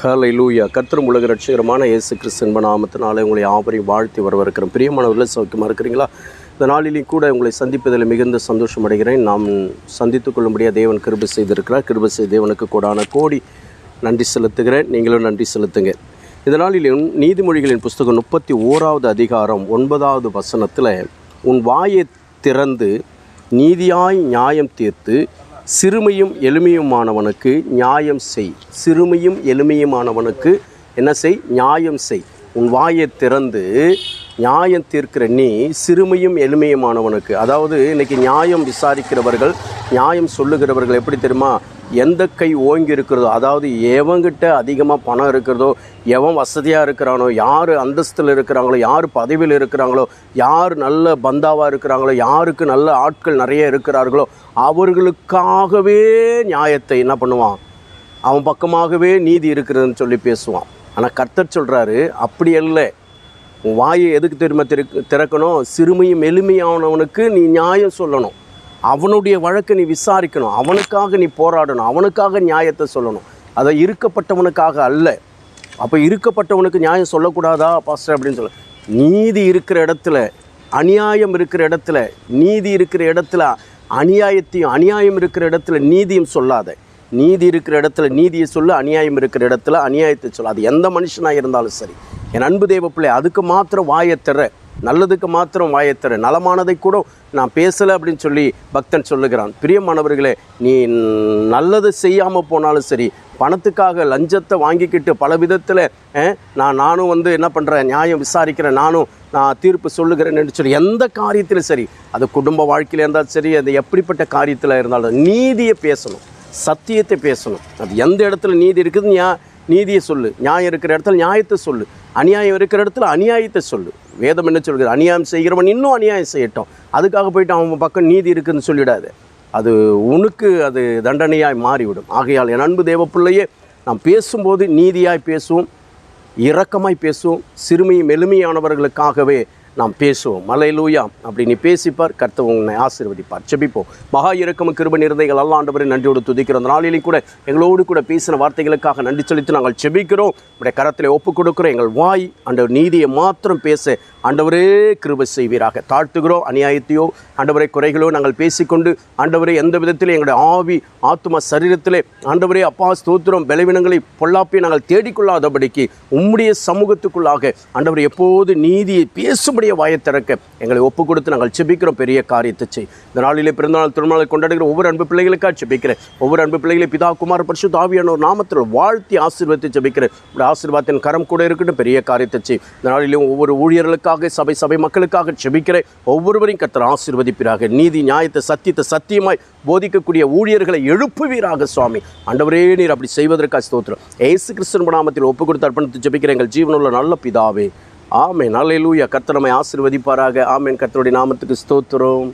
ஹலை லூயா கர்த்தரும் உலக ரட்சகரமான இயேசு கிறிஸ்தன்ப நாமத்தினாலே உங்களை யாவரையும் வாழ்த்தி வரவிருக்கிறோம் பிரியமானவர்களே சௌக்கியமாக இருக்கிறீங்களா? இந்த நாளிலையும் கூட உங்களை சந்திப்பதில் மிகுந்த சந்தோஷம் அடைகிறேன். நாம் சந்தித்து கொள்ளும்படியாக தேவன் கிருபை செய்திருக்கிறார். கிருபை செய்த தேவனுக்கு கூடான கோடி நன்றி செலுத்துகிறேன். நீங்களும் நன்றி செலுத்துங்க. இந்த நாளிலும் நீதிமொழிகளின் புஸ்தகம் முப்பத்தி ஓராவது அதிகாரம் ஒன்பதாவது வசனத்தில் உன் வாயை திறந்து நீதியாய் நியாயம் தீர்த்து சிறுமையும் எளிமையுமானவனுக்கு நியாயம் செய். சிறுமையும் எளிமையுமானவனுக்கு என்ன செய்? நியாயம் செய். உன் வாயை திறந்து நியாயம் தீர்க்கிற நீ சிறுமையும் எளிமையுமானவனுக்கு. அதாவது இன்றைக்கி நியாயம் விசாரிக்கிறவர்கள் நியாயம் சொல்லுகிறவர்கள் எப்படி தெரியுமா? எந்த கை ஓங்கி இருக்கிறதோ அதாவது எவங்கிட்ட அதிகமாக பணம் இருக்கிறதோ எவன் வசதியாக இருக்கிறானோ யார் அந்தஸ்தில் இருக்கிறாங்களோ யார் பதவியில் இருக்கிறாங்களோ யார் நல்ல பந்தாவாக இருக்கிறாங்களோ யாருக்கு நல்ல ஆட்கள் நிறைய இருக்கிறார்களோ அவர்களுக்காகவே நியாயத்தை என்ன பண்ணுவான்? அவன் பக்கமாகவே நீதி இருக்கிறதுன்னு சொல்லி பேசுவான். ஆனால் கர்த்தர் சொல்கிறாரு அப்படி இல்லை உன் வாயை எதுக்கு தெரியுமா திறக்கணும்? சிறுமையும் எளிமையானவனுக்கு நீ நியாயம் சொல்லணும். அவனுடைய வழக்கை நீ விசாரிக்கணும். அவனுக்காக நீ போராடணும். அவனுக்காக நியாயத்தை சொல்லணும். அதை இருக்கப்பட்டவனுக்காக அல்ல. அப்போ இருக்கப்பட்டவனுக்கு நியாயம் சொல்லக்கூடாதா பாஸ்டர் அப்படின்னு சொல்ல. நீதி இருக்கிற இடத்துல அநியாயம் இருக்கிற இடத்துல நீதி இருக்கிற இடத்துல அநியாயத்தையும் அநியாயம் இருக்கிற இடத்துல நீதியும் சொல்லாத. நீதி இருக்கிற இடத்துல நீதியை சொல்லு அநியாயம் இருக்கிற இடத்துல அநியாயத்தை சொல்லு. அது எந்த மனுஷனாக இருந்தாலும் சரி. என் அன்பு தேவ பிள்ளை அதுக்கு மாத்திரம் வாயை திற. நல்லதுக்கு மாத்திரம் வாயை நலமானதை கூட நான் பேசலை அப்படின்னு சொல்லி பக்தன் சொல்லுகிறான். பிரியமானவர்களே நீ நல்லது செய்யாமல் போனாலும் சரி பணத்துக்காக லஞ்சத்தை வாங்கிக்கிட்டு பல விதத்தில் நான் நானும் வந்து என்ன பண்ணுறேன் நியாயம் விசாரிக்கிறேன் நானும் நான் தீர்ப்பு சொல்லுகிறேன்னு சொல்லி எந்த காரியத்திலும் சரி அது குடும்ப வாழ்க்கையில் இருந்தாலும் சரி அது எப்படிப்பட்ட காரியத்தில் இருந்தாலும் நீதியை பேசணும் சத்தியத்தை பேசணும். அது எந்த இடத்துல நீதி இருக்குதுன்னு நீதியை சொல்லு. நியாயம் இருக்கிற இடத்துல நியாயத்தை சொல்லு. அநியாயம் இருக்கிற இடத்துல அநியாயத்தை சொல்லு. வேதம் என்ன சொல்கிறது? அநியாயம் செய்கிறவன் இன்னும் அநியாயம் செய்யட்டும். அதுக்காக போயிட்டு அவன் பக்கம் நீதி இருக்குதுன்னு சொல்லிடாது. அது உனக்கு அது தண்டனையாய் மாறிவிடும். ஆகையால் என் அன்பு தேவ பிள்ளையே நாம் பேசும்போது நீதியாய் பேசுவோம். இரக்கமாய் பேசுவோம். சிறுமியும் எளிமையானவர்களுக்காகவே நாம் பேசுவோம். மலையிலூயா அப்படி நீ பேசிப்பார் கர்த்தர் உன்னை ஆசீர்வதிப்பார். செபிப்போம் மகா இறக்கம் கிருப நிறதைகள் அல்லாண்டவரை நன்றியோடு துதிக்கிறோம். அந்த நாளிலையும் கூட எங்களோடு கூட பேசின வார்த்தைகளுக்காக நன்றி செலுத்தி நாங்கள் செபிக்கிறோம் உடைய கரத்தில் ஒப்புக் கொடுக்கிறோம் எங்கள் வாய் அந்த நீதியை மாத்திரம் பேச ஆண்டவரே கிருபை செய்வீராக. தாழ்த்துகிறோம் அநியாயத்தையோ ஆண்டவரை குறைகளோ நாங்கள் பேசிக்கொண்டு ஆண்டவரே எந்த விதத்திலே எங்களுடைய ஆவி ஆத்மா சரீரத்திலே ஆண்டவரே அப்பா ஸ்தோத்திரம் பலவீனங்களை பொல்லாப்பை நாங்கள் தேடிக்கொள்ளாதபடிக்கு உம்முடைய சமூகத்துக்குள்ளாக ஆண்டவர் எப்போது நீதியை பேசும்படிய வாயை திறக்க எங்களை ஒப்பு கொடுத்து நாங்கள் செபிக்கிறோம் பெரிய காரியத்தை செய். இந்த நாளிலே பிறந்தநாள் திருநாளை கொண்டாடுகிற ஒவ்வொரு அன்பு பிள்ளைகளுக்காக செபிக்கிறேன் ஒவ்வொரு அன்பு பிள்ளைகளை பிதா குமார் பரிசு தாவியான ஒரு நாமத்தில் வாழ்த்தி ஆசீர்வத்தை செபிக்கிறேன் ஆசீர்வாதத்தின் கரம் கூட இருக்கட்டும். பெரிய காரியத்தை செய். இந்த நாளிலும் ஒவ்வொரு ஊழியர்களுக்காக சபை சபை மக்களுக்காக செபிக்கிறேன். ஒவ்வொருவரையும் கத்தர் ஆசீர்வதிப்பீராக. நீதி நியாயத்தை சத்தியத்தை சத்தியமாய் போதிக்கக்கூடிய ஊழியர்களை எழுப்புவீராக சுவாமி. அண்டவரே நீர் அப்படி செய்வதற்காக ஸ்தோத்திரம். ஏசு கிறிஸ்தன் நாமத்தில் ஒப்பு கொடுத்து அர்ப்பணித்து ஜெபிக்கிற எங்கள் ஜீவனுள்ள நல்ல பிதாவே. ஆமேன். நல்ல லூயா கத்தனமை ஆசிர்வதிப்பாராக. ஆமேன். கத்தருடைய நாமத்துக்கு ஸ்தோத்திரம்.